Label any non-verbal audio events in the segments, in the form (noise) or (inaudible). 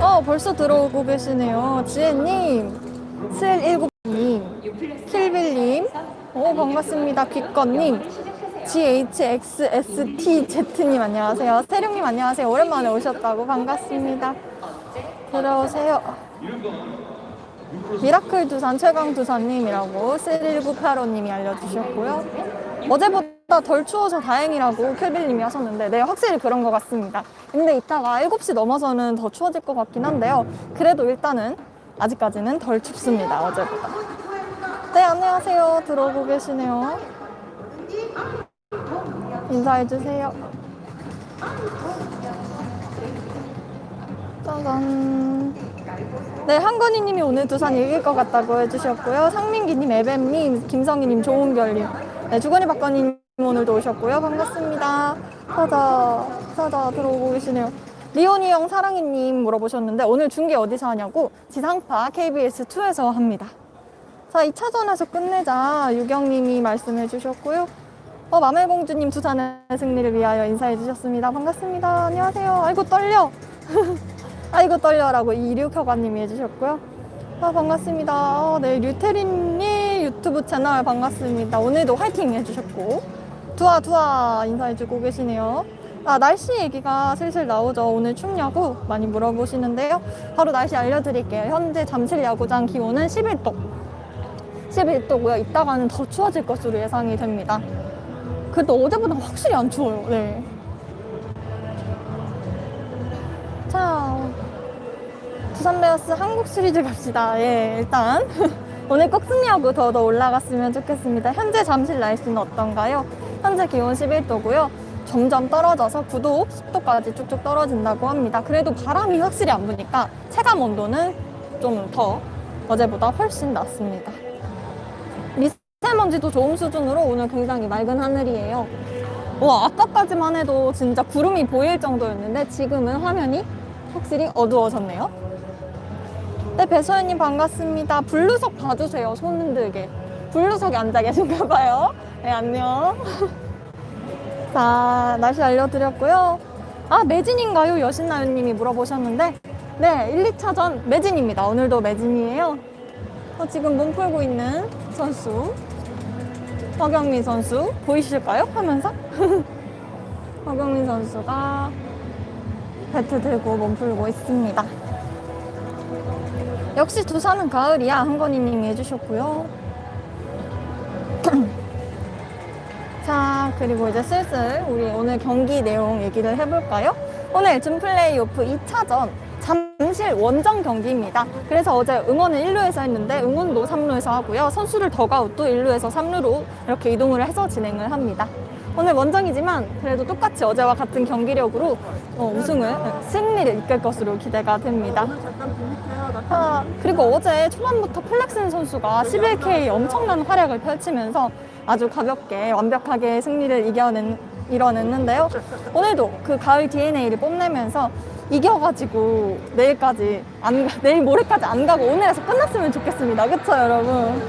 어, 벌써 들어오고 계시네요. 지혜님, 슬19님, 킬빌님, 오, 반갑습니다. 귀건님, GHXSTZ님 안녕하세요. 세룡님 안녕하세요. 오랜만에 오셨다고 반갑습니다. 들어오세요. 미라클 두산 최강 두산님이라고 11985님이 알려주셨고요. 어제보다 덜 추워서 다행이라고 켈빌님이 하셨는데 네 확실히 그런 것 같습니다. 근데 이따가 7시 넘어서는 더 추워질 것 같긴 한데요. 그래도 일단은 아직까지는 덜 춥습니다. 어제보다. 네 안녕하세요. 들어오고 계시네요. 인사해주세요. 짜잔. 네, 한건희님이 오늘 두산 이길 것 같다고 해주셨고요. 상민기님, 에뱀님, 김성희님, 조은결님, 네, 주건이 박건희님 오늘도 오셨고요. 반갑습니다. 사자, 사자 들어오고 계시네요. 리오니 형, 사랑이님 물어보셨는데 오늘 중계 어디서 하냐고 지상파 KBS2에서 합니다. 자, 2차전에서 끝내자 유경님이 말씀해 주셨고요. 어, 마멜공주님 두산의 승리를 위하여 인사해 주셨습니다. 반갑습니다. 안녕하세요. 아이고, 떨려. (laughs) 아이고 떨려라고 이륙효과님이 해주셨고요. 아, 반갑습니다. 아, 네, 류태린님 유튜브 채널 반갑습니다. 오늘도 화이팅 해주셨고. 두아, 두아 인사해주고 계시네요. 아, 날씨 얘기가 슬슬 나오죠. 오늘 춥냐고 많이 물어보시는데요. 바로 날씨 알려드릴게요. 현재 잠실 야구장 기온은 11도. 11도고요. 이따가는 더 추워질 것으로 예상이 됩니다. 그래도 어제보다 확실히 안 추워요. 네. 자, 두산 베어스 한국 시리즈 갑시다. 예, 일단 (laughs) 오늘 꼭 승리하고 더 더 올라갔으면 좋겠습니다. 현재 잠실 날씨는 어떤가요? 현재 기온 11도고요. 점점 떨어져서 9도, 10도까지 쭉쭉 떨어진다고 합니다. 그래도 바람이 확실히 안 부니까 체감 온도는 좀 더 어제보다 훨씬 낮습니다. 미세먼지도 좋은 수준으로 오늘 굉장히 맑은 하늘이에요. 와, 아까까지만 해도 진짜 구름이 보일 정도였는데 지금은 화면이 확실히 어두워졌네요. 네, 배소연님 반갑습니다. 블루석 봐주세요. 손 흔들게. 블루석에 앉아 계신가 봐요. 네, 안녕. 자, 날씨 알려드렸고요. 아, 매진인가요? 여신나요님이 물어보셨는데 네, 1, 2차전 매진입니다. 오늘도 매진이에요. 어, 지금 몸 풀고 있는 선수 허경민 선수 보이실까요? 하면서 (laughs) 허경민 선수가 배트 들고 몸 풀고 있습니다. 역시 두산은 가을이야 한건희님이 해주셨고요. 그리고 이제 슬슬 우리 오늘 경기 내용 얘기를 해볼까요? 오늘 준 플레이오프 2차전 잠실 원정 경기입니다. 그래서 어제 응원은 1루에서 했는데 응원도 3루에서 하고요. 선수들 더가웃도 1루에서 3루로 이렇게 이동을 해서 진행을 합니다. 오늘 원정이지만 그래도 똑같이 어제와 같은 경기력으로 어, 우승을 승리를 이끌 것으로 기대가 됩니다. 아, 그리고 어제 초반부터 플렉슨 선수가 11K 엄청난 활약을 펼치면서 아주 가볍게 완벽하게 승리를 이겨낸 이뤄냈는데요. 오늘도 그 가을 DNA를 뽐내면서 이겨가지고 내일까지 안 가- 내일 모레까지 안 가고 오늘에서 끝났으면 좋겠습니다. 그쵸 여러분?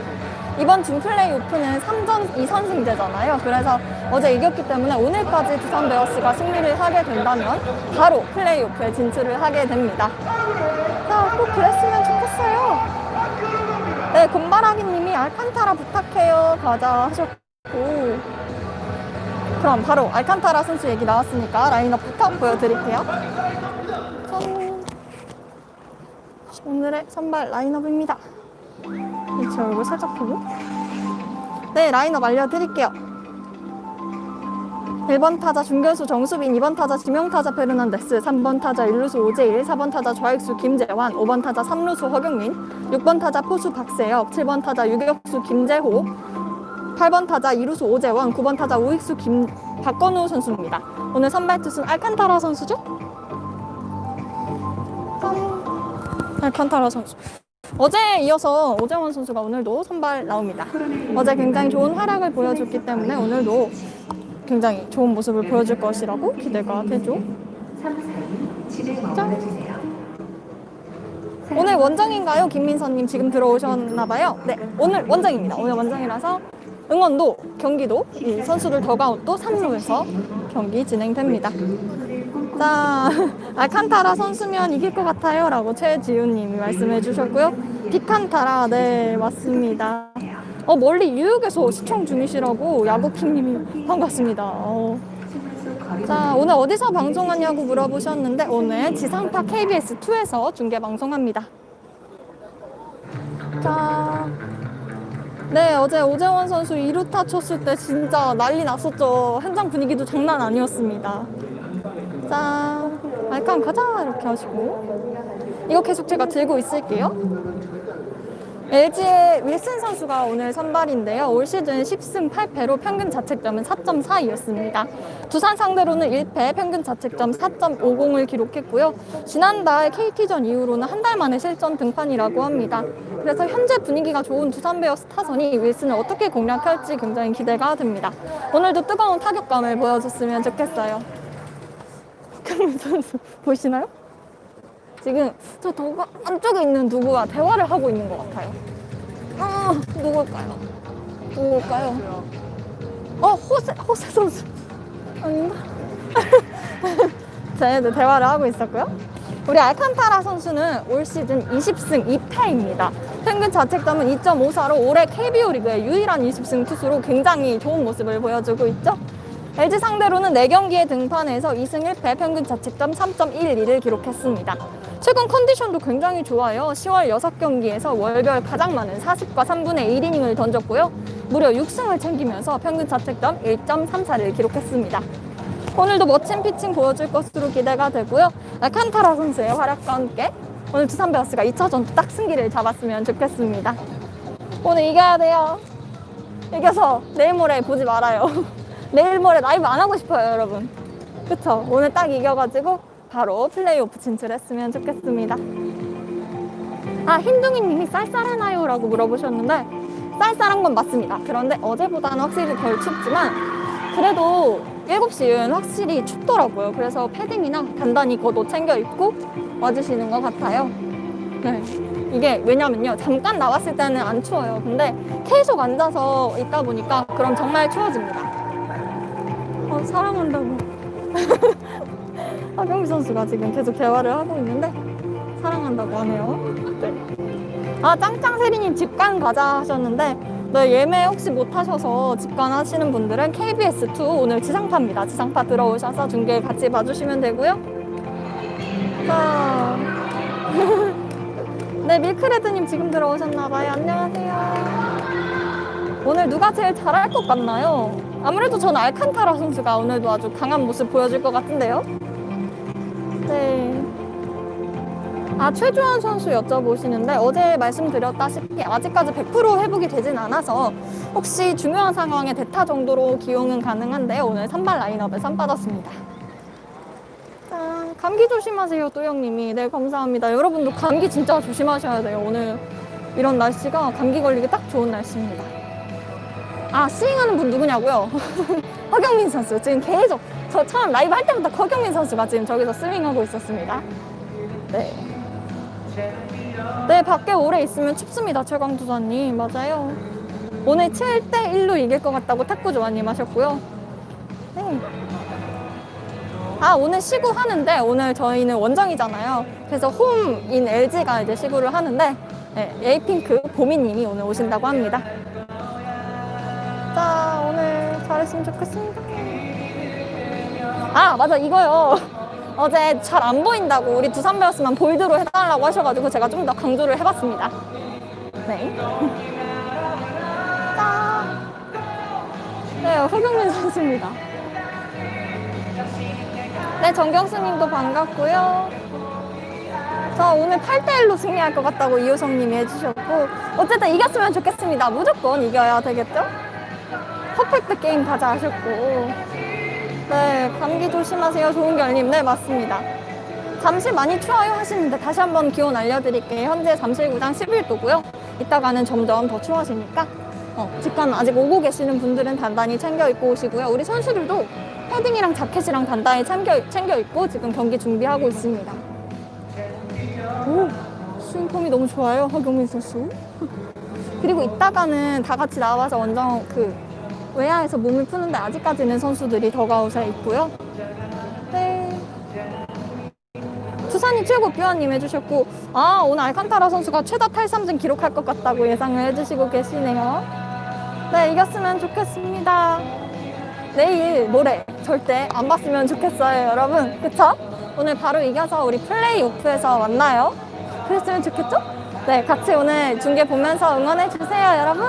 이번 준 플레이 오프는 3전 2선승제잖아요. 그래서 어제 이겼기 때문에 오늘까지 두산 베어스가 승리를 하게 된다면 바로 플레이 오프에 진출을 하게 됩니다. 자, 꼭 그랬으면 좋겠어요. 네, 곰바라기 님이 알칸타라 부탁해요. 가자 하셨고. 그럼 바로 알칸타라 선수 얘기 나왔으니까 라인업부터 보여드릴게요. 짠. 오늘의 선발 라인업입니다. 제 얼굴 살짝 보고. 네, 라인업 알려드릴게요. 1번 타자 중견수 정수빈, 2번 타자 지명타자 페르난데스, 3번 타자 1루수 오재일, 4번 타자 좌익수 김재환, 5번 타자 3루수 허경민, 6번 타자 포수 박세혁, 7번 타자 유격수 김재호, 8번 타자 2루수 오재원, 9번 타자 우익수 김 박건우 선수입니다. 오늘 선발 투수는 알칸타라 선수죠? 짠. 알칸타라 선수. 어제에 이어서 오재원 선수가 오늘도 선발 나옵니다. 어제 굉장히 좋은 활약을 보여줬기 때문에 오늘도 굉장히 좋은 모습을 보여줄 것이라고 기대가 되죠. 짠. 오늘 원정인가요? 김민선님 지금 들어오셨나봐요. 네, 오늘 원정입니다. 오늘 원정이라서 응원도 경기도 이 선수들 더가웃도 3루에서 경기 진행됩니다. 자, (laughs) 알칸타라 선수면 이길 것 같아요. 라고 최지훈님이 말씀해 주셨고요. 비칸타라, 네, 맞습니다. 어, 멀리 뉴욕에서 시청 중이시라고 야구킹님이 반갑습니다. 어. 자, 오늘 어디서 방송하냐고 물어보셨는데, 오늘 지상파 KBS2에서 중계 방송합니다. 자, 네, 어제 오재원 선수 2루타 쳤을 때 진짜 난리 났었죠. 현장 분위기도 장난 아니었습니다. 자, 알칸 가자 이렇게 하시고 이거 계속 제가 들고 있을게요. LG의 윌슨 선수가 오늘 선발인데요. 올 시즌 10승 8패로 평균 자책점은 4.42였습니다. 두산 상대로는 1패 평균 자책점 4.50을 기록했고요. 지난달 KT전 이후로는 한 달 만에 실전 등판이라고 합니다. 그래서 현재 분위기가 좋은 두산 베어스 타선이 윌슨을 어떻게 공략할지 굉장히 기대가 됩니다. 오늘도 뜨거운 타격감을 보여줬으면 좋겠어요. (laughs) 보이시나요? 지금 저 도구 안쪽에 있는 누구와 대화를 하고 있는 것 같아요. 아, 누굴까요? 누굴까요? 어, 호세, 호세 선수. 아닌가? (laughs) 쟤네들 대화를 하고 있었고요. 우리 알칸타라 선수는 올 시즌 20승 2패입니다. 평균 자책점은 2.54로 올해 KBO 리그의 유일한 20승 투수로 굉장히 좋은 모습을 보여주고 있죠. LG 상대로는 4경기에 등판해서 2승 1패 평균 자책점 3.12를 기록했습니다. 최근 컨디션도 굉장히 좋아요. 10월 6경기에서 월별 가장 많은 40과 3분의 1이닝을 던졌고요. 무려 6승을 챙기면서 평균 자책점 1.34를 기록했습니다. 오늘도 멋진 피칭 보여줄 것으로 기대가 되고요. 알칸타라 선수의 활약과 함께 오늘 두산 베어스가 2차전 딱 승기를 잡았으면 좋겠습니다. 오늘 이겨야 돼요. 이겨서 내일 모레 보지 말아요. (laughs) 내일 모레 라이브 안 하고 싶어요, 여러분. 그쵸? 오늘 딱 이겨가지고 바로 플레이오프 진출했으면 좋겠습니다. 아, 흰둥이 님이 쌀쌀하나요? 라고 물어보셨는데, 쌀쌀한 건 맞습니다. 그런데 어제보다는 확실히 덜 춥지만, 그래도 7시는 확실히 춥더라고요. 그래서 패딩이나 단단히 겉옷 챙겨 입고 와주시는 것 같아요. 네. 이게 왜냐면요. 잠깐 나왔을 때는 안 추워요. 근데 계속 앉아서 있다 보니까 그럼 정말 추워집니다. 어, 사랑한다고. (laughs) 하경미 선수가 지금 계속 대화를 하고 있는데 사랑한다고 하네요. 네. 아 짱짱 세리님 직관 가자 하셨는데 네, 예매 혹시 못 하셔서 직관 하시는 분들은 KBS2 오늘 지상파입니다. 지상파 들어오셔서 중계 같이 봐주시면 되고요. 자. (laughs) 네, 밀크레드님 지금 들어오셨나봐요. 안녕하세요. 오늘 누가 제일 잘할 것 같나요? 아무래도 저는 알칸타라 선수가 오늘도 아주 강한 모습 보여줄 것 같은데요. 네. 아, 최주환 선수 여쭤보시는데 어제 말씀드렸다시피 아직까지 100% 회복이 되진 않아서 혹시 중요한 상황에 대타 정도로 기용은 가능한데 오늘 선발 라인업에 선 받았습니다. 자, 감기 조심하세요, 또영님이. 네, 감사합니다. 여러분도 감기 진짜 조심하셔야 돼요. 오늘 이런 날씨가 감기 걸리기 딱 좋은 날씨입니다. 아, 스윙하는 분 누구냐고요? (laughs) 허경민 선수. 지금 계속 저 처음 라이브 할 때부터 허경민 선수가 지금 저기서 스윙하고 있었습니다. 네. 네, 밖에 오래 있으면 춥습니다, 최광두사님. 맞아요. 오늘 7대1로 이길 것 같다고 탁구 조아님 하셨고요. 네. 아, 오늘 시구 하는데, 오늘 저희는 원정이잖아요. 그래서 홈인 LG가 이제 시구를 하는데, 네, 에이핑크 보미님이 오늘 오신다고 합니다. 자, 오늘 잘했으면 좋겠습니다. 아, 맞아, 이거요. (laughs) 어제 잘 안 보인다고 우리 두산 베어스만 볼드로 해달라고 하셔가지고 제가 좀 더 강조를 해봤습니다. 네. (laughs) 자. 네, 허경민 선수입니다. 네, 정경수님도 반갑고요. 저 오늘 8대1로 승리할 것 같다고 이효성님이 해주셨고 어쨌든 이겼으면 좋겠습니다. 무조건 이겨야 되겠죠? 퍼펙트 게임 가자 하셨고 네, 감기 조심하세요. 좋은 결님. 네, 맞습니다. 잠실 많이 추워요 하시는데 다시 한번 기온 알려드릴게요. 현재 잠실구장 11도고요. 이따가는 점점 더 추워지니까 어, 직관 아직 오고 계시는 분들은 단단히 챙겨 입고 오시고요. 우리 선수들도 패딩이랑 자켓이랑 단단히 챙겨, 챙겨 입고 지금 경기 준비하고 있습니다. 오, 스윙폼이 너무 좋아요. 허경민 선수. (laughs) 그리고 이따가는 다 같이 나와서 원정 그 외야에서 몸을 푸는데 아직까지는 선수들이 더가웃에 있고요. 네. 투산이 최고 뷰아님 해주셨고, 아, 오늘 알칸타라 선수가 최다 탈삼진 기록할 것 같다고 예상을 해주시고 계시네요. 네, 이겼으면 좋겠습니다. 내일 모레 절대 안 봤으면 좋겠어요, 여러분. 그쵸? 오늘 바로 이겨서 우리 플레이 오프에서 만나요. 그랬으면 좋겠죠? 네, 같이 오늘 중계 보면서 응원해주세요, 여러분.